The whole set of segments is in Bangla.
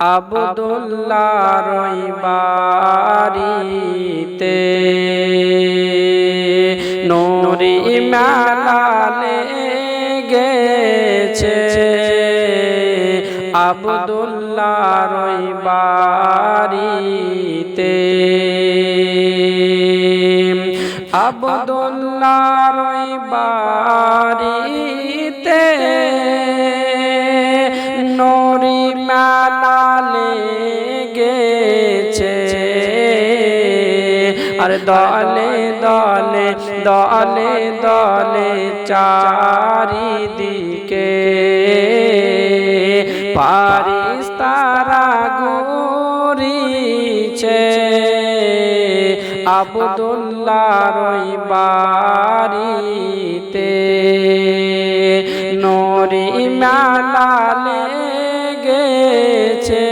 আবদুল্লাহ বাড়িতে নোরি মেলালে গেছে আবদুল্লাহ বাড়িতে আবদুল্লাহ বাড়িতে নোরি মেলালে গেছে আর দলে দলে দলে দলে চারিদিকে পারিস তারা গরিছে আবদুল্লাহ বাড়িতে। নরি মেলালে গেছে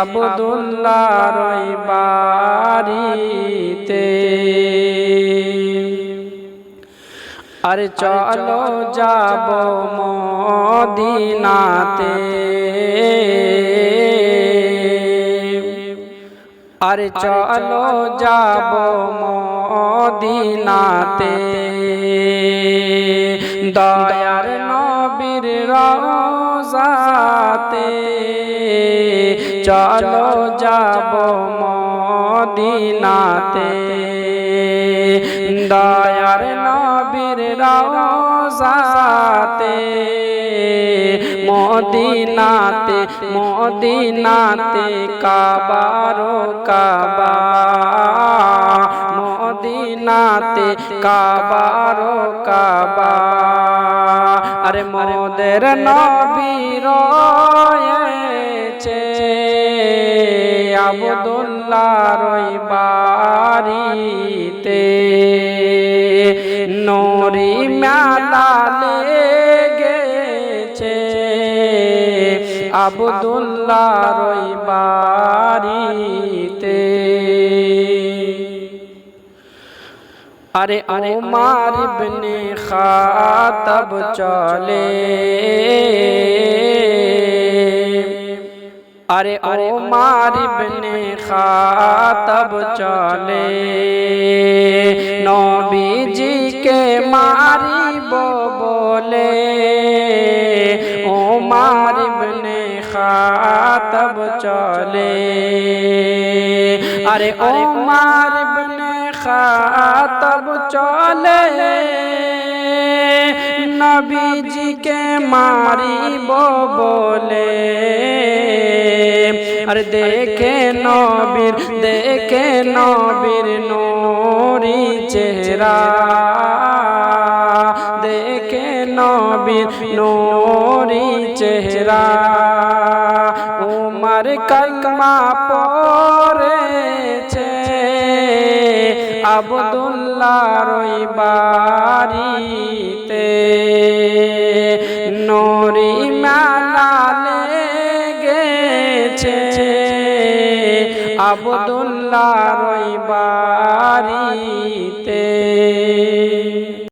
আবদুল্লাহ বাড়িতে। আরে চলো যাব মদিনাতে। আরে চলো যাব মদিনাতে। দয়ার নবীর রওজাতে। চলো যাব মদিনাতে। দয়ার নবীর রওজাতে। মদিনাতে মদিনাতে কাবারো কাবা। মদিনাতে কাবারো কাবা। আরে মোদের নবীর রয়েছে আবদুল্লাহ বাড়িতে। আবদুল্লাহ বাড়িতে আরে ওমার ইবনে খাতাব চলে। আরে ওমার ইবনে খাতাব চলে। খাতাব চলে। আরে ওমার ইবনে খাতাব চলে। নবীজিকে মারিব বলে। আর দেখে নবীর দেখে নবীর নোরি চেহারা। নবীর নোরি চেহারা। উমর কলমা পড়েছে। আবদুল্লাহ রই বাড়িতে। নোরি মেলা লেগেছে। আবদুল্লাহ রই বাড়িতে।